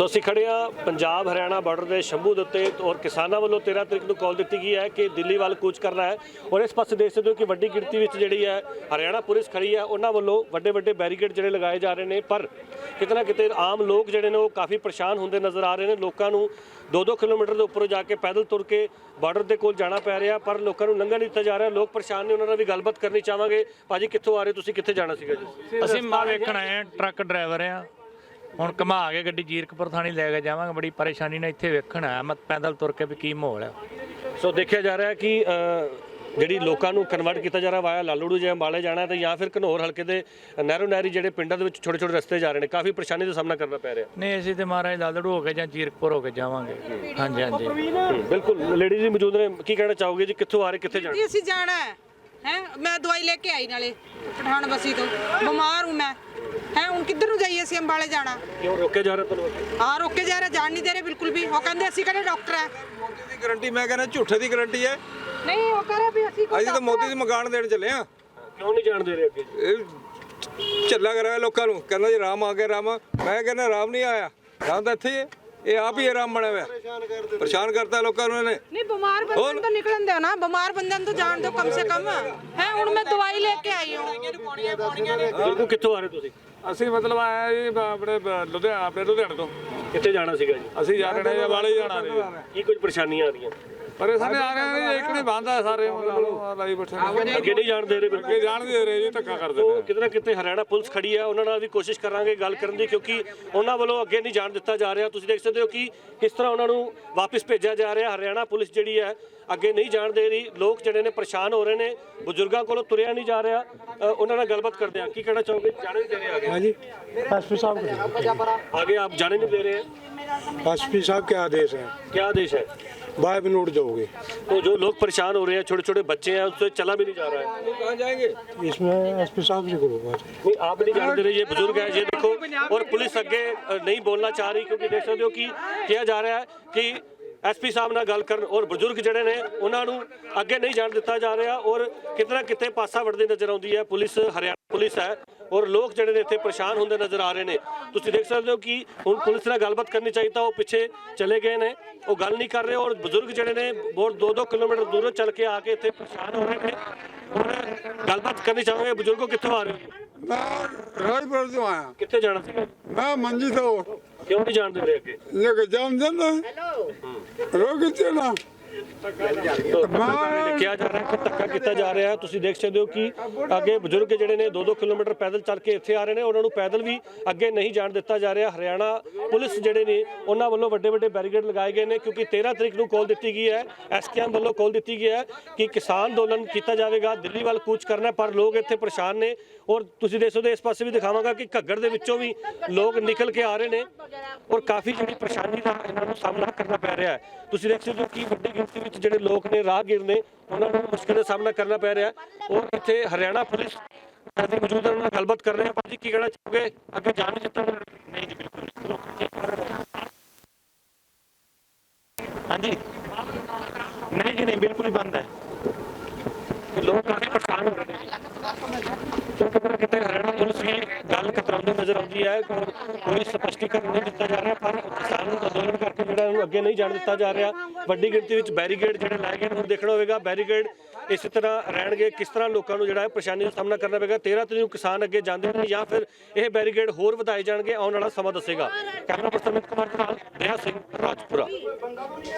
ਸੋ ਅਸੀਂ ਖੜੇ ਹਾਂ ਪੰਜਾਬ ਹਰਿਆਣਾ ਬਾਰਡਰ ਦੇ ਸ਼ੰਭੂ ਦੇ ਉੱਤੇ ਔਰ ਕਿਸਾਨਾਂ ਵੱਲੋਂ 13 ਤਰੀਕ ਨੂੰ ਕਾਲ ਦਿੱਤੀ ਗਈ ਹੈ ਕਿ ਦਿੱਲੀ ਵੱਲ ਕੂਚ ਕਰਨਾ ਹੈ ਔਰ ਇਸ ਪਾਸੇ ਦੇਖ ਸਕਦੇ ਹੋ ਕਿ ਵੱਡੀ ਗਿਣਤੀ ਵਿੱਚ ਜਿਹੜੀ ਹੈ ਹਰਿਆਣਾ ਪੁਲਿਸ ਖੜੀ ਹੈ, ਉਹਨਾਂ ਵੱਲੋਂ ਵੱਡੇ ਵੱਡੇ ਬੈਰੀਕੇਡ ਜਿਹੜੇ ਲਗਾਏ ਜਾ ਰਹੇ ਨੇ, ਪਰ ਕਿਤੇ ਨਾ ਕਿਤੇ ਆਮ ਲੋਕ ਜਿਹੜੇ ਨੇ ਉਹ ਕਾਫੀ ਪਰੇਸ਼ਾਨ ਹੁੰਦੇ ਨਜ਼ਰ ਆ ਰਹੇ ਨੇ। ਲੋਕਾਂ ਨੂੰ 2-2 ਕਿਲੋਮੀਟਰ ਦੇ ਉੱਪਰੋਂ ਜਾ ਕੇ ਪੈਦਲ ਤੁਰ ਕੇ ਬਾਰਡਰ ਦੇ ਕੋਲ ਜਾਣਾ ਪੈ ਰਿਹਾ, ਪਰ ਲੋਕਾਂ ਨੂੰ ਲੰਘਣ ਨਹੀਂ ਦਿੱਤਾ ਜਾ ਰਿਹਾ। ਲੋਕ ਪਰੇਸ਼ਾਨ ਨੇ, ਉਹਨਾਂ ਨਾਲ ਵੀ ਗੱਲਬਾਤ ਕਰਨੀ ਚਾਹਾਂਗੇ। ਭਾਜੀ, ਕਿੱਥੋਂ ਆ ਰਹੇ ਤੁਸੀਂ ਕਿੱਥੇ ਜਾਣਾ ਸੀਗਾ ਜੀ? ਅਸੀਂ ਮਾਂ ਵੇਖਣ ਆਏ ਆ ਟਰੱਕ ਡਰਾਈਵਰ ਆ ਹੁਣ ਘੁਮਾ ਕੇ ਗੱਡੀ ਜੀਰਕਪੁਰ ਥਾਣੀ ਲੈ ਕੇ ਜਾਵਾਂਗੇ ਬੜੀ ਪਰੇਸ਼ਾਨੀ ਨਾਲ ਇੱਥੇ ਵੇਖਣ ਆਇਆ ਮੈਂ ਪੈਦਲ ਤੁਰ ਕੇ ਵੀ ਕੀ ਮਾਹੌਲ ਆ। ਸੋ ਦੇਖਿਆ ਜਾ ਰਿਹਾ ਹੈ ਕਿ ਜਿਹੜੀ ਲੋਕਾਂ ਨੂੰ ਕਨਵਰਟ ਕੀਤਾ ਜਾ ਰਿਹਾ ਵਾਇਆ ਲਾਲੂੜੂ ਜਾਂ ਅੰਬਾਲੇ ਜਾਣਾ ਹੈ ਤੇ ਜਾਂ ਫਿਰ ਘਨੌਰ ਹਲਕੇ ਦੇ ਨਹਿਰੋ ਨਹਿਰੀ ਜਿਹੜੇ ਪਿੰਡਾਂ ਦੇ ਵਿੱਚ ਛੋਟੇ ਛੋਟੇ ਰਸਤੇ ਜਾ ਰਹੇ ਨੇ ਕਾਫੀ ਪਰੇਸ਼ਾਨੀ ਦਾ ਸਾਹਮਣਾ ਕਰਨਾ ਪੈ ਰਿਹਾ। ਨਹੀਂ ਅਸੀਂ ਤੇ ਮਹਾਰਾਜ ਲਾਲੜੂ ਹੋ ਕੇ ਜਾਂ ਜੀਰਕਪੁਰ ਹੋ ਕੇ ਜਾਵਾਂਗੇ। ਹਾਂਜੀ ਹਾਂਜੀ। ਹੂੰ, ਬਿਲਕੁੁਲ। ਲੇਡੀਜ਼ ਵੀ ਮੌਜੂਦ ਨੇ ਕੀ ਕਹਿਣਾ ਚਾਹੋਗੇ ਜੀ ਕਿੱਥੋਂ ਆ ਰਹੇ ਕਿੱਥੇ ਜਾਣਾ? ਜੀ ਅਸੀਂ ਜਾਣਾ ਹੈ। ਹੈ? ਮੈਂ ਦਵਾਈ ਲੈ ਕੇ ਆਈ ਨਾਲੇ ਪਠਾਨ ਬਸੀ ਤੋਂ। ਬਿਮਾਰ ਹੂੰ ਮੈਂ। ਹੈ ਹੁਣ ਕਿੱਧਰ ਨੂੰ ਜਾਈਏ ਅਸੀਂ ਅੰਬਾਲੇ ਜਾਣਾ? ਕਿਉਂ ਰੋਕੇ ਜਾ ਰਹੇ ਤੁਹਾਨੂੰ ਆ ਰੋਕੇ ਜਾ ਰਹੇ ਜਾਣ ਨਹੀਂ ਦੇ ਰਹੇ ਬਿਲਕੁਲ ਵੀ। ਉਹ ਕਹਿੰਦੇ ਅਸੀਂ ਕਹਿੰਦੇ ਡਾਕਟਰ ਹੈ ਮੋਦੀ ਦੀ ਗਾਰੰਟੀ ਮੈਂ ਕਹਿੰਦਾ ਝੂਠੇ ਦੀ ਗਾਰੰਟੀ ਹੈ। ਨਹੀਂ ਉਹ ਕਹ ਰਹੇ ਵੀ ਅਸੀਂ ਕੋਈ ਅਸੀਂ ਤਾਂ ਮੋਦੀ ਦੀ ਮਕਾਨ ਦੇਣ ਚੱਲੇ ਆ ਕਿਉਂ ਨਹੀਂ ਜਾਣ ਦੇ ਰਹੇ ਅੱਗੇ? ਇਹ ਝੱਲਾ ਕਰਾਇਆ ਲੋਕਾਂ ਨੂੰ। ਕਹਿੰਦਾ ਜੀ ਰਾਮ ਆ ਗਿਆ ਰਾਮ। ਮੈਂ ਕਹਿੰਦਾ ਰਾਮ ਨਹੀਂ ਆਇਆ। ਰਾਮ ਤਾਂ ਇੱਥੇ ਹੀ ਹੈ। ਇਹ ਆਪ ਹੀ ਰਾਮ ਬਣਿਆ ਹੋਇਆ ਪਰੇਸ਼ਾਨ ਕਰਤਾ ਲੋਕਾਂ ਨੂੰ ਇਹਨੇ। ਨਹੀਂ ਬਿਮਾਰ ਬੰਦੇ ਨੂੰ ਤਾਂ ਨਿਕਲਣ ਦਿਓ ਨਾ। ਬਿਮਾਰ ਬੰਦੇ ਨੂੰ ਤਾਂ ਜਾਣ ਦਿਓ ਕਮ ਸੇ ਕਮ। ਹੈ ਹੁਣ ਮੈਂ ਦਵਾਈ ਲੈ ਕੇ ਆਈ ਹਾਂ। ਬਿਲਕੁਲ ਕਿੱਥੋਂ ਆ ਰਹੇ ਤੁਸੀਂ? ਅਸੀਂ ਮਤਲਬ ਆਇਆ ਜੀ ਆਪਣੇ ਲੁਧਿਆਣਾ ਆਪਣੇ ਲੁਧਿਆਣੇ ਤੋਂ। ਕਿੱਥੇ ਜਾਣਾ ਸੀਗਾ ਜੀ? ਅਸੀਂ ਜਾ ਰਹੇ ਵਾਲੇ ਜਾਣਾ ਨੇ ਕੀ ਕੁਝ ਪਰੇਸ਼ਾਨੀਆਂ ਆ ਰਹੀਆਂ? ਪਰ ਸਾਡੇ ਆ ਰਹੇ ਨੇ ਇੱਕ ਨਹੀਂ ਬੰਦਾ ਸਾਰੇ ਮਤਲਬ ਲਾਈ ਬੈਠੇ ਨੇ ਅੱਗੇ ਨਹੀਂ ਜਾਣ ਦੇ ਰਹੇ ਬਿਲਕੁਲ ਅੱਗੇ ਜਾਣ ਦੇ ਰਹੇ ਜੀ ਧੱਕਾ ਕਰਦੇ ਨੇ ਉਹ ਕਿਤੇ ਨਾ ਕਿਤੇ ਹਰਿਆਣਾ ਪੁਲਿਸ ਖੜੀ ਹੈ ਉਹਨਾਂ ਨਾਲ ਵੀ ਕੋਸ਼ਿਸ਼ ਕਰਾਂਗੇ ਗੱਲ ਕਰਨ ਦੀ ਕਿਉਂਕਿ ਉਹਨਾਂ ਵੱਲੋਂ ਅੱਗੇ ਨਹੀਂ ਜਾਣ ਦਿੱਤਾ ਜਾ ਰਿਹਾ ਤੁਸੀਂ ਦੇਖ ਸਕਦੇ ਹੋ ਕਿ ਕਿਸ ਤਰ੍ਹਾਂ ਉਹਨਾਂ ਨੂੰ ਵਾਪਸ ਭੇਜਿਆ ਜਾ ਰਿਹਾ ਹਰਿਆਣਾ ਪੁਲਿਸ ਜਿਹੜੀ ਹੈ ਅੱਗੇ ਨਹੀਂ ਜਾਣ ਦੇ ਰਹੀ ਲੋਕ ਜਿਹੜੇ ਨੇ ਪਰੇਸ਼ਾਨ ਹੋ ਰਹੇ ਨੇ ਬਜ਼ੁਰਗਾਂ ਕੋਲੋਂ ਤੁਰਿਆ ਨਹੀਂ ਜਾ ਰਿਹਾ ਅ, ਉਹਨਾਂ ਨਾਲ ਗੱਲਬਾਤ ਕਰਦੇ ਆ ਕੀ ਕਹਿਣਾ ਚਾਹੋਗੇ ਜਾਣੇ ਨਹੀਂ ਦੇ ਰਹੇ ਆਗੇ जी एसपी साहब आगे आप जाने नहीं दे रहे हैं एसपी साहब के आदेश हैं क्या आदेश है बाय मिनट जाओगे तो जो लोग परेशान हो रहे हैं छोटे छोटे बच्चे हैं उससे चला भी नहीं जा रहा है कहाँ जाएंगे इसमें एस पी साहब जी को नहीं आप नहीं जान दे रहे ये बुजुर्ग है ये देखो और पुलिस आगे नहीं बोलना चाह रही क्योंकि देख सकते हो कि किया जा रहा है कि ਐਸਪੀ ਸਾਹਿਬ ਨਾਲ ਗੱਲ ਕਰਨ ਔਰ ਬਜ਼ੁਰਗ ਜਿਹੜੇ ਨੇ ਉਹਨਾਂ ਨੂੰ ਅੱਗੇ ਨਹੀਂ ਜਾਣ ਦਿੱਤਾ ਜਾ ਰਿਹਾ ਔਰ ਕਿਤਨਾ ਕਿਤੇ ਪਾਸਾ ਵੜਦੇ ਨਜ਼ਰ ਆਉਂਦੀ ਹੈ। ਪੁਲਿਸ ਹਰਿਆਣਾ ਪੁਲਿਸ ਹੈ ਔਰ ਲੋਕ ਜਿਹੜੇ ਨੇ ਇੱਥੇ ਪਰੇਸ਼ਾਨ ਹੁੰਦੇ ਨਜ਼ਰ ਆ ਰਹੇ ਨੇ। ਤੁਸੀਂ ਦੇਖ ਸਕਦੇ ਹੋ ਕਿ ਹੁਣ ਪੁਲਿਸ ਨਾਲ ਗੱਲਬਾਤ ਕਰਨੀ ਚਾਹੀਦੀ ਤਾਂ ਉਹ ਪਿੱਛੇ ਚਲੇ ਗਏ ਨੇ। ਉਹ ਗੱਲ ਨਹੀਂ ਕਰ ਰਹੇ ਔਰ ਬਜ਼ੁਰਗ ਜਿਹੜੇ ਨੇ ਬਹੁਤ 2-2 ਕਿਲੋਮੀਟਰ ਦੂਰੋਂ ਚੱਲ ਕੇ ਆ ਕੇ ਇੱਥੇ ਪਰੇਸ਼ਾਨ ਹੋ ਰਹੇ ਨੇ। ਔਰ ਗੱਲਬਾਤ ਕਰਨੀ ਚਾਹੋਗੇ? ਬਜ਼ੁਰਗੋ ਕਿੱਥੋਂ ਆ ਰਹੇ ਹੋ? ਮੈਂ ਰਾਜਪੁਰ ਤੋਂ ਆਇਆ। ਕਿੱਥੇ ਜਾਣਾ ਸੀ ਮੈਂ ਮੰਜੀ ਤੋਂ। ਕਿਉਂ ਨਹੀਂ ਜਾਣ ਦਿੰਦੇ ਅੱਗੇ? ਨਾ ਕਿ ਜਾਣ ਦਿੰਦਾ। ਹੈਲੋ ਰੋਗ ਤੇ ਨਾ। ਕਿਹਾ ਜਾ ਰਿਹਾ ਕਿ ਧੱਕਾ ਕੀਤਾ ਜਾ ਰਿਹਾ ਤੁਸੀਂ ਦੇਖ ਸਕਦੇ ਹੋ ਕਿ ਅੱਗੇ ਬਜ਼ੁਰਗ ਜਿਹੜੇ ਨੇ 2-2 ਕਿਲੋਮੀਟਰ ਪੈਦਲ ਚੱਲ ਕੇ ਇੱਥੇ ਆ ਰਹੇ ਨੇ। ਉਹਨਾਂ ਨੂੰ ਪੈਦਲ ਵੀ ਅੱਗੇ ਨਹੀਂ ਜਾਣ ਦਿੱਤਾ ਜਾ ਰਿਹਾ। ਹਰਿਆਣਾ ਪੁਲਿਸ ਜਿਹੜੇ ਨੇ, ਉਹਨਾਂ ਵੱਲੋਂ ਵੱਡੇ ਵੱਡੇ ਬੈਰੀਕੇਡ ਲਗਾਏ ਗਏ ਨੇ ਕਿਉਂਕਿ 13 ਤਰੀਕ ਨੂੰ ਕੋਲ ਦਿੱਤੀ ਗਈ ਹੈ। ਐਸਕੇਐਮ ਵੱਲੋਂ ਕੋਲ ਦਿੱਤੀ ਗਈ ਹੈ ਕਿ ਕਿਸਾਨ ਅੰਦੋਲਨ ਕੀਤਾ ਜਾਵੇਗਾ। ਦਿੱਲੀ ਵੱਲ ਕੂਚ ਕਰਨਾ ਪਰ ਲੋਕ ਇੱਥੇ ਪਰੇਸ਼ਾਨ ਨੇ। ਔਰ ਤੁਸੀਂ ਦੇਖ ਸਕਦੇ ਹੋ, ਇਸ ਪਾਸੇ ਵੀ ਦਿਖਾਵਾਂਗਾ ਕਿ ਘੱਗਰ ਦੇ ਵਿੱਚੋਂ ਵੀ ਲੋਕ ਨਿਕਲ ਕੇ ਆ ਰਹੇ ਨੇ। ਔਰ ਕਾਫੀ ਜਿਹੜੀ ਪਰੇਸ਼ਾਨੀ ਦਾ ਇਹਨਾਂ ਨੂੰ ਸਾਹਮਣਾ ਕਰਨਾ ਪੈ ਰਿਹਾ ਹੈ। ਤੁਸੀਂ ਦੇਖ ਸਕਦੇ ਹੋ ਕਿ ਵੱਡੀ ਗਿਣਤੀ ਵਿੱਚ ਜਿਹੜੇ ਲੋਕ ਨੇ, ਰਾਹਗੀਰ ਨੇ, ਉਹਨਾਂ ਨੂੰ ਮੁਸ਼ਕਲ ਦਾ ਸਾਹਮਣਾ ਕਰਨਾ ਪੈ ਰਿਹਾ ਔਰ ਇੱਥੇ ਹਰਿਆਣਾ ਪੁਲਿਸ ਦੀ ਮੌਜੂਦ ਉਹਨਾਂ ਨਾਲ ਗੱਲਬਾਤ ਕਰ ਰਹੇ ਹਾਂ। ਭਾਜੀ, ਕੀ ਕਹਿਣਾ ਚਾਹੋਗੇ? ਅੱਗੇ ਜਾਣ ਨਹੀਂ ਦਿੱਤਾ। ਨਹੀਂ ਜੀ, ਬਿਲਕੁਲ ਹਾਂਜੀ? ਨਹੀਂ ਜੀ, ਨਹੀਂ, ਬਿਲਕੁਲ ਹੀ ਬੰਦ ਹੈ। ਲੋਕ ਕਾਫੀ ਪਰੇਸ਼ਾਨ ਹੋ ਰਹੇ ਨੇ। ਕਿਉਂਕਿ ਕਿਤੇ ਹਰਿਆਣਾ ਪੁਲਿਸ ਵੀ ਗੱਲ ਨਜ਼ਰ ਆਉਂਦੀ ਹੈ। ਕੋਈ ਸਪਸ਼ਟੀਕਰਨ ਨਹੀਂ ਦਿੱਤਾ ਜਾ ਰਿਹਾ, ਪਰ ਕਿਸਾਨ ਨੂੰ ਅੰਦੋਲਨ ਕਰਕੇ ਜਿਹੜਾ ਇਹਨੂੰ ਅੱਗੇ ਨਹੀਂ ਜਾਣ ਦਿੱਤਾ ਜਾ ਰਿਹਾ। ਵੱਡੀ ਗਿਣਤੀ ਵਿੱਚ ਬੈਰੀਕੇਡ ਜਿਹੜੇ ਲਾਏ ਗਏ ਹੁਣ ਦੇਖਣਾ ਹੋਵੇਗਾ, ਬੈਰੀਕੇਡ ਇਸੇ ਤਰ੍ਹਾਂ ਰਹਿਣਗੇ। ਕਿਸ ਤਰ੍ਹਾਂ ਲੋਕਾਂ ਨੂੰ ਜਿਹੜਾ ਹੈ ਪਰੇਸ਼ਾਨੀ ਦਾ ਸਾਹਮਣਾ ਕਰਨਾ ਪਵੇਗਾ? 13 ਤਰੀਕ ਨੂੰ ਕਿਸਾਨ ਅੱਗੇ ਜਾਂਦੇ ਨੇ ਜਾਂ ਫਿਰ ਇਹ ਬੈਰੀਕੇਡ ਹੋਰ ਵਧਾਏ ਜਾਣਗੇ? ਆਉਣ ਵਾਲਾ ਸਮਾਂ ਦੱਸੇਗਾ। ਕੈਮਰਾ ਪਰਸਨ ਅਮਿਤ ਕੁਮਾਰ ਦੇ ਨਾਲ ਰਿਹਾ ਸਿੰਘ, ਰਾਜਪੁਰਾ।